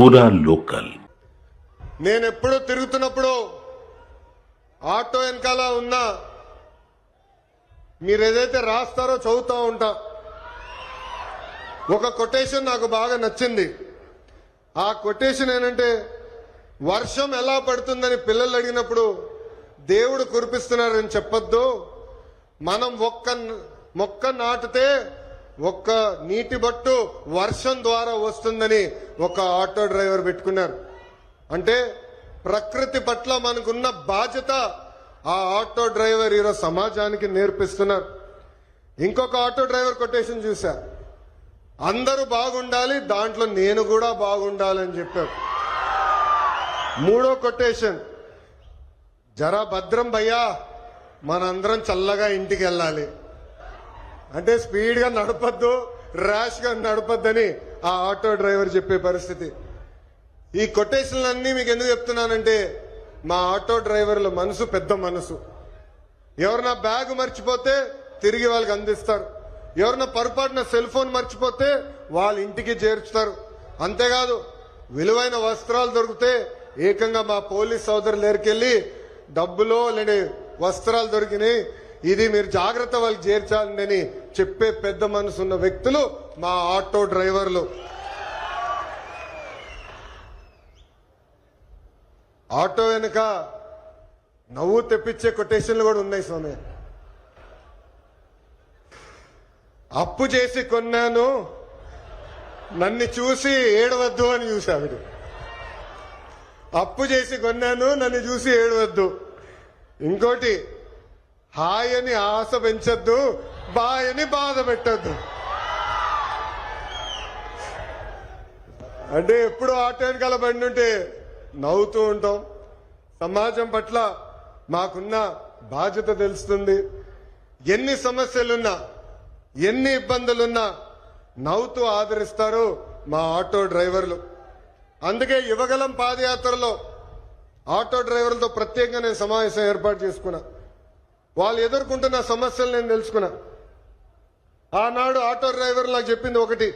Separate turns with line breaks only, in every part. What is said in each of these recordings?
పూరా లోకల్
నేను ఎప్పుడు తిరుగుతున్నప్పుడు ఆటో వెనకాల ఉన్నా మీరు ఏదైతే రాస్తారో చదువుతూ ఉంటా. ఒక కొటేషన్ నాకు బాగా నచ్చింది. ఆ కొటేషన్ ఏంటంటే వర్షం ఎలా పడుతుందని పిల్లలు అడిగినప్పుడు దేవుడు కురిపిస్తున్నారని చెప్పొద్దు. మనం ఒక్క మొక్క నాటితే ఒక్క నీటి బట్టు వర్షం ద్వారా వస్తుందని ఒక ఆటో డ్రైవర్ పెట్టుకున్నారు. అంటే ప్రకృతి పట్ల మనకున్న బాధ్యత ఆ ఆటో డ్రైవర్ ఈరోజు సమాజానికి నేర్పిస్తున్నారు. ఇంకొక ఆటో డ్రైవర్ కొటేషన్ చూసా అందరూ బాగుండాలి దాంట్లో నేను కూడా బాగుండాలని చెప్పారు. మూడో కొటేషన్. జరా భద్రం భయ్యా మనందరం చల్లగా ఇంటికి వెళ్ళాలి. అంటే స్పీడ్గా నడపద్దు ర్యాష్గా నడపద్దని ఆ ఆటో డ్రైవర్ చెప్పే పరిస్థితి. ఈ కొటేషన్లన్నీ మీకు ఎందుకు చెప్తున్నానంటే మా ఆటో డ్రైవర్ల మనసు పెద్ద మనసు. ఎవరన్నా బ్యాగ్ మర్చిపోతే తిరిగి వాళ్ళకి అందిస్తారు. ఎవరన్నా పొరపాటున సెల్ ఫోన్ మర్చిపోతే వాళ్ళ ఇంటికి చేర్చుతారు. అంతేకాదు విలువైన వస్త్రాలు దొరికితే ఏకంగా మా పోలీస్ సోదరులు దగ్గరికెళ్ళి డబ్బులో లేని వస్త్రాలు దొరికినాయి. ఇది మీరు జాగ్రత్త వాళ్ళకి చేర్చాలని చెప్పే పెద్ద మనసు ఉన్న వ్యక్తులు మా ఆటో డ్రైవర్లు. ఆటో వెనుక నవ్వు తెప్పించే కొటేషన్లు కూడా ఉన్నాయి స్వామి. అప్పు చేసి కొన్నాను నన్ను చూసి ఏడవద్దు అని చూసావిడు అప్పు చేసి కొన్నాను నన్ను చూసి ఏడవద్దు. ఇంకోటి హాయ్ అని ఆశ పెంచొద్దు బాయ్ అని బాధ పెట్టద్దు. అంటే ఎప్పుడు ఆటో వెనకాల బండి ఉంటే నవ్వుతూ ఉంటాం. సమాజం పట్ల మాకున్న బాధ్యత తెలుస్తుంది. ఎన్ని సమస్యలున్నా ఎన్ని ఇబ్బందులున్నా నవ్వుతూ ఆదరిస్తారు మా ఆటో డ్రైవర్లు. అందుకే యువగలం పాదయాత్రలో ఆటో డ్రైవర్లతో ప్రత్యేకంగా నేను సమావేశం ఏర్పాటు చేసుకున్నా. వాళ్ళు ఎదుర్కొంటున్న సమస్యలు నేను తెలుసుకున్నా. ఆనాడు ఆటో డ్రైవర్ నాకు చెప్పింది ఒకటి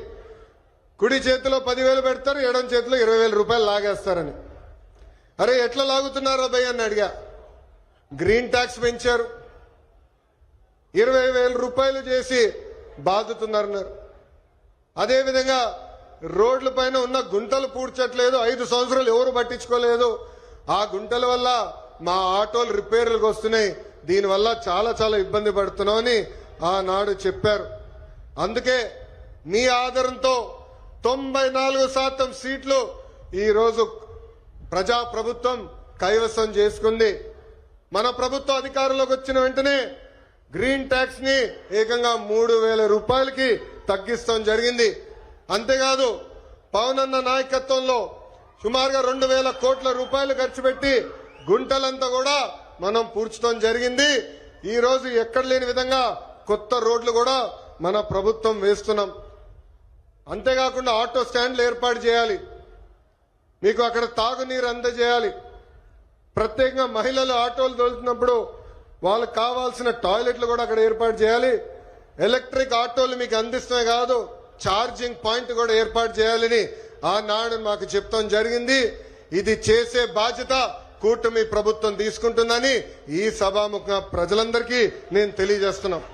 కుడి చేతిలో పదివేలు పెడతారు ఎడం చేతిలో ఇరవై వేల రూపాయలు లాగేస్తారని. అరే ఎట్లా లాగుతున్నారో భయ్ అని అడిగా. గ్రీన్ ట్యాక్స్ పెంచారు. ఇరవై వేల రూపాయలు చేసి బాదుతున్నారన్నారు. అదేవిధంగా రోడ్ల పైన ఉన్న గుంటలు పూడ్చట్లేదు ఐదు సంవత్సరాలు ఎవరు పట్టించుకోలేదు. ఆ గుంటల వల్ల మా ఆటోలు రిపేర్లకు వస్తున్నాయి. దీనివల్ల చాలా చాలా ఇబ్బంది పడుతున్నామని ఆనాడు చెప్పారు. అందుకే మీ ఆధారంతో తొంభై నాలుగు శాతం సీట్లు ఈరోజు ప్రజా ప్రభుత్వం కైవసం చేసుకుంది. మన ప్రభుత్వ అధికారంలోకి వచ్చిన వెంటనే గ్రీన్ ట్యాక్స్ని ఏకంగా మూడు వేల రూపాయలకి తగ్గిస్తాం జరిగింది. అంతేకాదు పవన్ అన్న నాయకత్వంలో సుమారుగా రెండు వేల కోట్ల రూపాయలు ఖర్చు పెట్టి గుంటలంతా కూడా మనం పూడ్చడం జరిగింది. ఈ రోజు ఎక్కడ లేని విధంగా కొత్త రోడ్లు కూడా మన ప్రభుత్వం వేస్తున్నాం. అంతేకాకుండా ఆటో స్టాండ్లు ఏర్పాటు చేయాలి. మీకు అక్కడ తాగునీరు అందజేయాలి. ప్రత్యేకంగా మహిళలు ఆటోలు తోలుతున్నప్పుడు వాళ్ళకు కావాల్సిన టాయిలెట్లు కూడా అక్కడ ఏర్పాటు చేయాలి. ఎలక్ట్రిక్ ఆటోలు మీకు అందిస్తున్నాయి కాదు ఛార్జింగ్ పాయింట్ కూడా ఏర్పాటు చేయాలని ఆనాడు మాకు చెప్తాం జరిగింది. ఇది చేసే బాధ్యత. కూటమి ప్రభుత్వం తీసుకుంటుందని ఈ సభాముఖ ప్రజలందరికీ నేను తెలియజేస్తున్నాం.